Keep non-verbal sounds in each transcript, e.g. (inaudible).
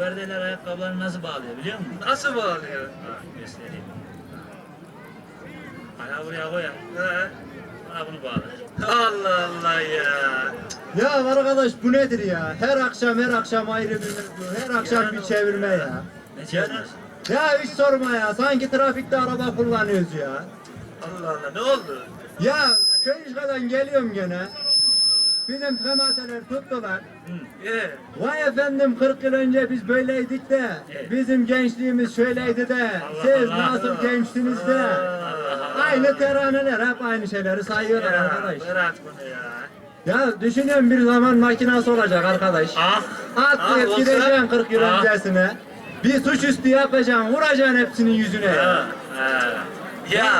Haberdeler ayakkabılarını nasıl bağlıyor biliyor musun? Nasıl bağlıyor? Bak göstereyim. Ayağı buraya koy ya. He. Bana bunu bağla. Allah Allah ya. Ya arkadaş bu nedir ya? Her akşam her akşam ayrı bir mevzu. Her akşam bir çevirme ya. Ne çevirdiniz? Ya hiç sorma ya. Sanki trafikte araba kullanıyoruz ya. Allah Allah ne oldu? Ya Köyüşka'dan geliyorum gene. Bizim temateler tuttular. Ye. Vay efendim 40 yıl önce biz böyleydik de Evet. bizim gençliğimiz şöyleydi de Allah siz Allah. nasıl gençtiniz de aynı teraneler hep aynı şeyleri sayıyorlar Ya, arkadaş. bırak bunu ya. Ya düşünüyorum bir zaman makinası olacak arkadaş. Ah! Atlayıp Ah, gideceksin 40 yıl Ah. öncesine. Bir suçüstü yapacaksın, vuracaksın hepsinin yüzüne ya. Ha, ha. Ya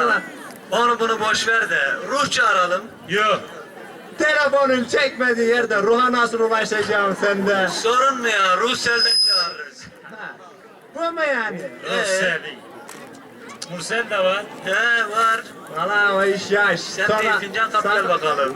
onu bunu boş ver de ruh çağıralım. Yok. Telefonun çekmediği yerde ruha nasıl ulaşacağım sende? Sorun mu ya? Ruhsel'den çağırırız. Ha, Bu mu yani? Mursel. Mursel de var. He var. Valla o iş yaş. Sen bir fincan kap gel bakalım.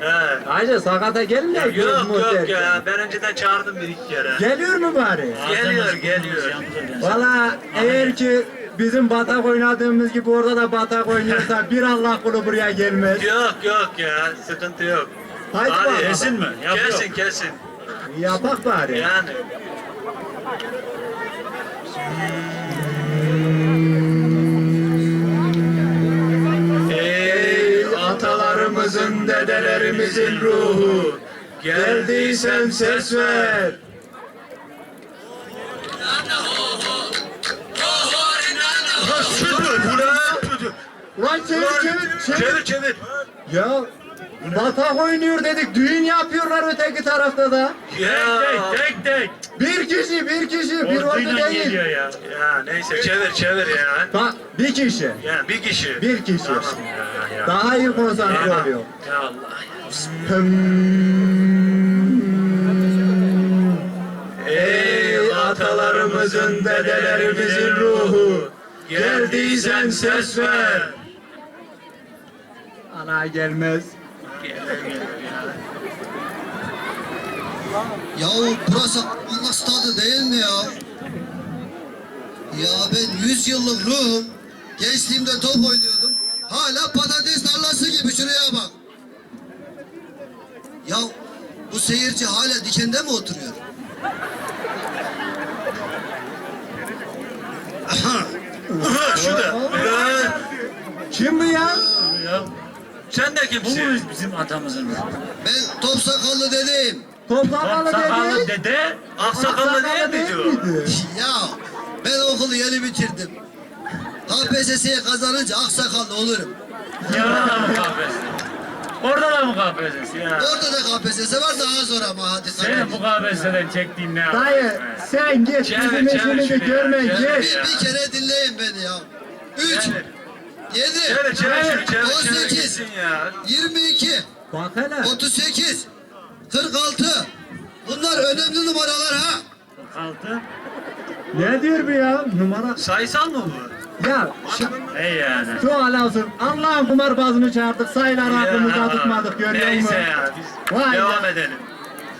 He. Hacı sakata gelin de Yok yok ya ben önceden çağırdım bir iki kere. Geliyor mu bari? Geliyor, geliyor. Valla eğer ki bizim batak oynadığımız gibi orada da batak oynuyorsa bir Allah kulu buraya gelmez. Yok yok ya sıkıntı yok. Haydi bakalım. Kesin mi? Yapıyor. Kesin kesin. Yapak bari. Yani. Ey atalarımızın, dedelerimizin ruhu, geldiysen ses ver. Ulan çevir çevir çevir. Çevir çevir. Ya batak oynuyor dedik düğün yapıyorlar öteki tarafta da. Ya, Tek tek tek. Bir kişi bir kişi bir Orduyla değil. geliyor ya. ya neyse çevir çevir ya. Bak bir kişi. Ya bir kişi. Bir kişi. Ya, ya. Daha iyi konsantre Ya, oluyor. ya Allah. Ey atalarımızın, dedelerimizin ruhu, geldiysen ses ver. Ana gelmez. Yahu burası Allah stadı değil mi ya? Ya ben 100 yıllık ruhum. Gençliğimde top oynuyordum. Hala patates tarlası gibi şuraya bak. Ya bu seyirci hala dikende mi oturuyor? Şu da. Ya, Kim bu ya? Ya, Sen de bu kimsin? mu bizim atamızın? Ben top sakallı dedeyim. Toplamalı Sakallı dedi. dede. Aksakallı değil miydi o? Ya ben okulu yeni bitirdim. KPSS'ye kazanınca aksakallı olurum. Yanına da mı kahvesi? Orada da mı kahvesi ya? Orada da KPSS var daha zor ama hadi Senin bu kahvesinden çektiğin ne? Dayı sen git Çevir, bizim çevir ya, görme çevir git. ya. Bir kere dinleyin beni ya. 3, Çevir. 7, Çevir çevir şunu çevir On çevir sekiz. gitsin ya. 22, Bak hele. 38, 46. Bunlar önemli numaralar ha. Altı. Ne diyor bu ya? Numara. Sayısal mı bu? Ya şu, Ey yani. şu hala olsun. Allah'ın kumarbazını çağırdık. Sayıları aklımıza tutmadık görüyor musun? Neyse ya biz Vay devam ya. edelim.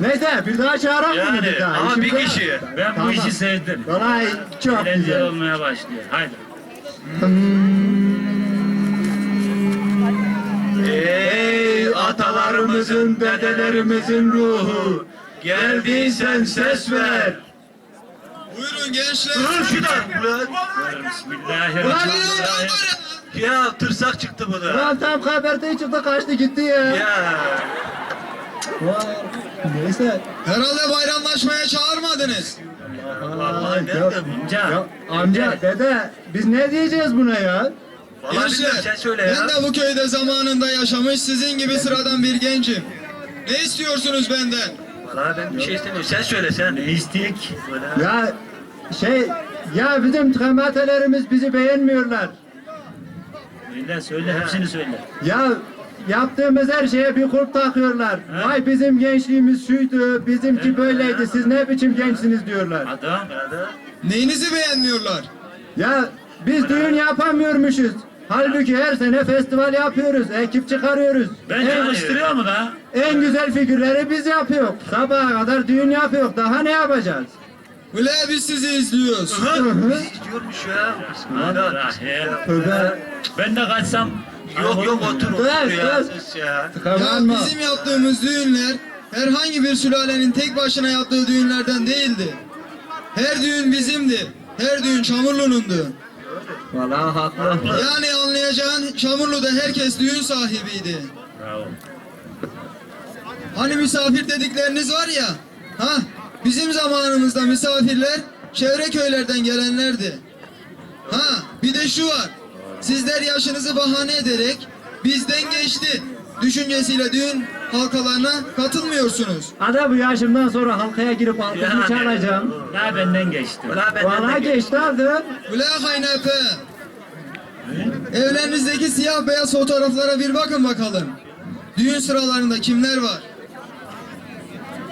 Neyse bir daha çağırak mı Yani, bir daha? ama İşim bir kolay. kişi. Ben Tamam. bu işi sevdim. Kolay çok Eğlenceli güzel. olmaya başlıyor. Haydi. Ey atalarımızın, dedelerimizin ruhu, geldiysen ses ver. Buyurun gençler. Dur şuradan. Ulan. Bismillahirrahmanirrahim. Ya tırsak çıktı bu da. Lan tam haberde çıktı kaçtı gitti ya. Ya. Neyse. Herhalde bayramlaşmaya çağırmadınız. Vallahi nerede ya, bu? Amca. ya, amca dede biz ne diyeceğiz buna ya? Ya. Ben de bu köyde zamanında yaşamış sizin gibi sıradan bir gencim. Ne istiyorsunuz benden? Vallahi ben bir şey istemiyorum. Sen söyle sen. Ne istek? Ya şey ya bizim tematelerimiz bizi beğenmiyorlar. Söyle söyle hepsini söyle. Ya yaptığımız her şeye bir kulp takıyorlar. He? Vay bizim gençliğimiz şuydu, bizimki He? böyleydi. Siz ne biçim gençsiniz diyorlar. Adam. Neyinizi beğenmiyorlar? Ya biz düğün yapamıyormuşuz. Halbuki her sene festival yapıyoruz, ekip çıkarıyoruz. Ben en, çalıştırıyor mu da? en güzel figürleri biz yapıyoruz. Sabaha kadar düğün yapıyoruz. Daha ne yapacağız? Ule biz sizi izliyoruz. Bizi gidiyormuş ya. Bismillahirrahmanirrahim. Öbe. Ben de kaçsam Yok yok otur otur Dur, ya. ya. Ya bizim yaptığımız düğünler herhangi bir sülalenin tek başına yaptığı düğünlerden değildi. Her düğün bizimdi. Her düğün Çamurlu'nundu. Valla haklı. Yani anlayacağın Çamurlu'da herkes düğün sahibiydi. Bravo. Hani misafir dedikleriniz var ya. Ha bizim zamanımızda misafirler çevre köylerden gelenlerdi. Ha bir de şu var. Sizler yaşınızı bahane ederek bizden geçti düşüncesiyle düğün halkalarına katılmıyorsunuz. Ada bu yaşımdan sonra halkaya girip Yani. çalacağım. Ya benden geçti. Ulan benden Valla de geç. geçti adı. Ula kaynape. Evlerinizdeki siyah beyaz fotoğraflara bir bakın bakalım. Düğün sıralarında kimler var?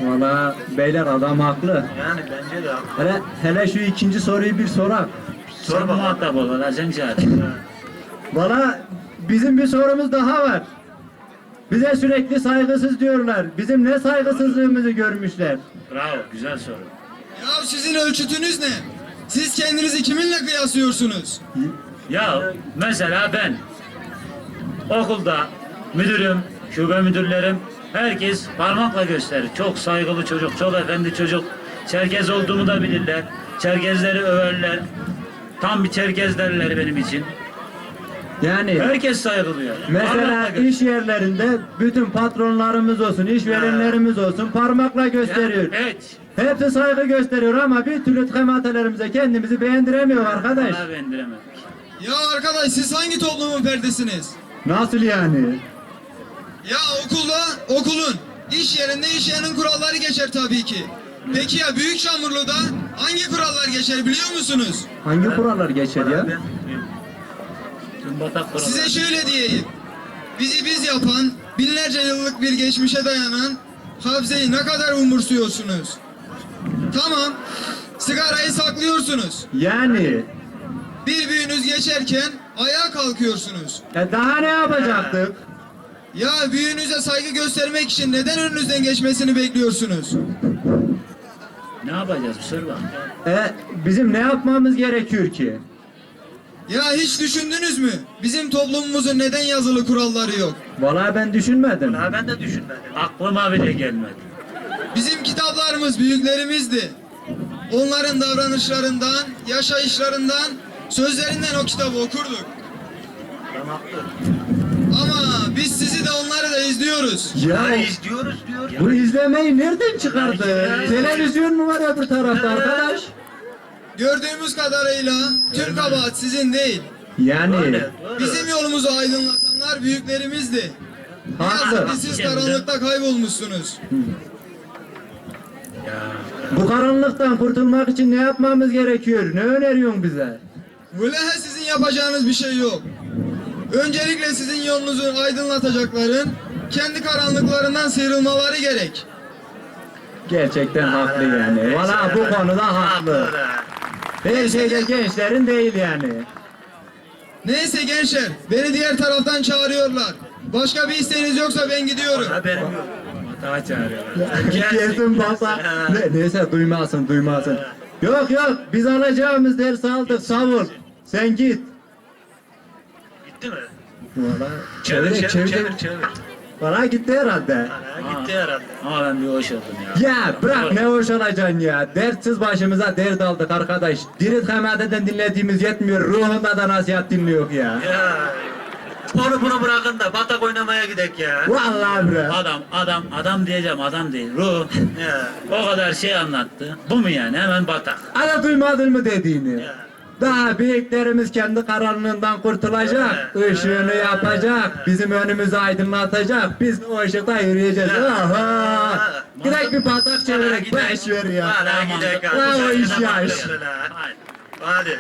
Valla beyler adam haklı. Yani bence de haklı. Hele, hele şu ikinci soruyu bir sorak. Sor Sor bakalım. muhatap ol. (laughs) Valla bizim bir sorumuz daha var. Bize sürekli saygısız diyorlar. Bizim ne saygısızlığımızı görmüşler. Bravo. Güzel soru. Ya sizin ölçütünüz ne? Siz kendinizi kiminle kıyaslıyorsunuz? Ya mesela ben okulda müdürüm, şube müdürlerim herkes parmakla gösterir. Çok saygılı çocuk, çok efendi çocuk. Çerkez olduğumu da bilirler. Çerkezleri överler. Tam bir çerkez derler benim için. Yani Herkes saygılıyor. mesela Parmakla göster- iş yerlerinde bütün patronlarımız olsun, işverenlerimiz olsun parmakla gösteriyor. Evet. Hepsi saygı gösteriyor ama bir türlü tıkematelerimize kendimizi beğendiremiyor arkadaş. Vallahi beğendiremedik. Ya arkadaş siz hangi toplumun ferdisiniz? Nasıl yani? Ya okulda okulun, iş yerinde iş yerinin kuralları geçer tabii ki. Peki ya Büyük Çamurlu'da hangi kurallar geçer biliyor musunuz? Hangi kurallar geçer ya? Size şöyle diyeyim. Bizi biz yapan, binlerce yıllık bir geçmişe dayanan Habze'yi ne kadar umursuyorsunuz? Tamam, sigarayı saklıyorsunuz. Yani Bir büyünüz geçerken ayağa kalkıyorsunuz. e daha ne yapacaktık? Ya büyüğünüze saygı göstermek için neden önünüzden geçmesini bekliyorsunuz? Ne yapacağız? Bir sor bak. E bizim ne yapmamız gerekiyor ki? Ya hiç düşündünüz mü? Bizim toplumumuzun neden yazılı kuralları yok? Vallahi ben düşünmedim. Ha ben de düşünmedim. Aklıma bile gelmedi. Bizim kitaplarımız büyüklerimizdi. Onların davranışlarından, yaşayışlarından, sözlerinden o kitabı okurduk. Adam haklı. Ama biz sizi de onları da izliyoruz. Ya Ya izliyoruz diyor. bu izlemeyi nereden çıkardı? Televizyon mu var öbür tarafta arkadaş? Gördüğümüz kadarıyla tüm kabahat sizin değil. Yani. Bizim yolumuzu aydınlatanlar büyüklerimizdi. Ne haklı. yazık ki siz karanlıkta kaybolmuşsunuz. Ya. Bu karanlıktan kurtulmak için ne yapmamız gerekiyor? Ne öneriyorsun bize? Velehe sizin yapacağınız bir şey yok. Öncelikle sizin yolunuzu aydınlatacakların kendi karanlıklarından sıyrılmaları gerek. Gerçekten haklı yani. Valla bu konuda haklı. Her şeyde gençlerin değil yani. Neyse gençler, beni diğer taraftan çağırıyorlar. Başka bir isteğiniz yoksa ben gidiyorum. Haberim yok. Batağa çağırıyorlar. Gelsin baba. Ne, neyse duymasın duymasın. Yok yok biz alacağımız dersi aldık ol. Sen git. Gitti mi? Valla Çevir çevir çevir çevir. çevir Valla gitti herhalde. Ha, gitti herhalde. Ama ben bir hoş oldum ya. Ya bırak ne hoş olacaksın ya. Dertsiz başımıza dert aldık arkadaş. Dirit Hemade'den dinlediğimiz yetmiyor. Ruhunda da nasihat dinliyor ya. Ya. Onu bunu bırakın da batak oynamaya gidek ya. Vallahi bre. Adam, adam, adam diyeceğim adam değil. Ruh. Ya. O kadar şey anlattı. Bu mu yani? Hemen batak. Ana duymadın mı dediğini? Ya. Daha büyüklerimiz kendi karanlığından kurtulacak. Işığını yapacak. Bizim önümüzü aydınlatacak. Biz o ışıkta yürüyeceğiz. Aha. Gidelim bir patak çevirerek beş ver ya. Hadi gidelim. Bravo iş ya iş. Hadi. Hadi.